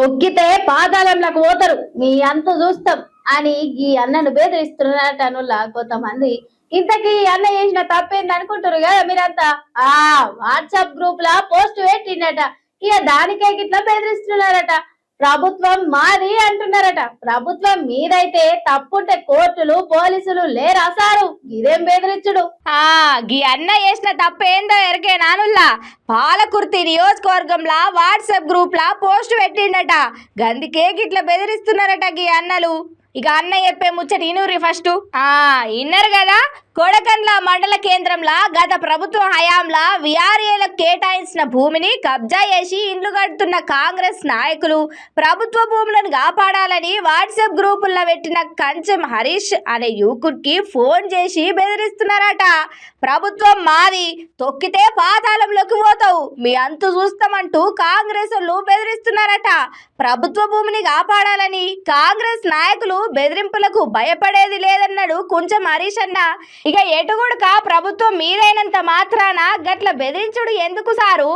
తొక్కితే పాతాళంలోకి పోతారు. మీ అంత చూస్తాం అని ఈ అన్నను బెదిరిస్తున్నారట అనుల్లా కొంతమంది. ఇంతకీ ఈ అన్న చేసిన తప్పేంది అనుకుంటారు కదా మీరంతా? ఆ వాట్సాప్ గ్రూప్ లా పోస్ట్ పెట్టిండట. ఇక దానికే గిట్లా బెదిరిస్తున్నారట. ప్రభుత్వం మాది అంటున్నారట. ప్రభుత్వం మీదైతే తప్పుంటే కోర్టులు పోలీసులు లేరా సారు? ఇదేం బెదిరించుడు? ఆ గీ అన్న చేసిన తప్పేందో ఎరకే నానుల్లా. పాలకుర్తి నియోజకవర్గంలా వాట్సాప్ గ్రూప్లా పోస్ట్ పెట్టిండట. గందికే గిట్ల బెదిరిస్తున్నారట గీ అన్నలు. ఇక అన్న చెప్పే ముచ్చట ఇనూరి ఫస్ట్ ఆ ఇన్నరు కదా కొడకండ్ల మండల కేంద్రంలో గత ప్రభుత్వ హయాంలా విఆర్ఏలకు కేటాయించిన భూమిని కబ్జా చేసి ఇండ్లు కడుతున్న కాంగ్రెస్ నాయకులు ప్రభుత్వ భూములను కాపాడాలని వాట్సాప్ గ్రూపుల్లో పెట్టిన కంచెం హరీష్ అనే యువకుడికి ఫోన్ చేసి బెదిరిస్తున్నారట. ప్రభుత్వం మాది తొక్కితే పాతాళంలోకి పోతావు. మీ అంతు చూస్తామంటూ కాంగ్రెస్ వాళ్ళు బెదిరిస్తున్నారట. ప్రభుత్వ భూమిని కాపాడాలని కాంగ్రెస్ నాయకులు బెదిరింపులకు భయపడేది లేదన్నాడు కొంచెం హరీష్ అన్న. ఇక ఎటుగుడుక ప్రభుత్వం మీదైనంత మాత్రాన గట్ల బెదిరించుడు ఎందుకు సారు?